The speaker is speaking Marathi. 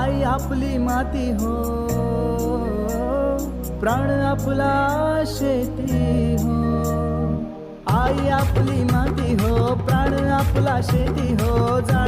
आई आपली माती हो प्राण आपला शेती हो. आई आपली माती हो प्राण आपला शेती हो जा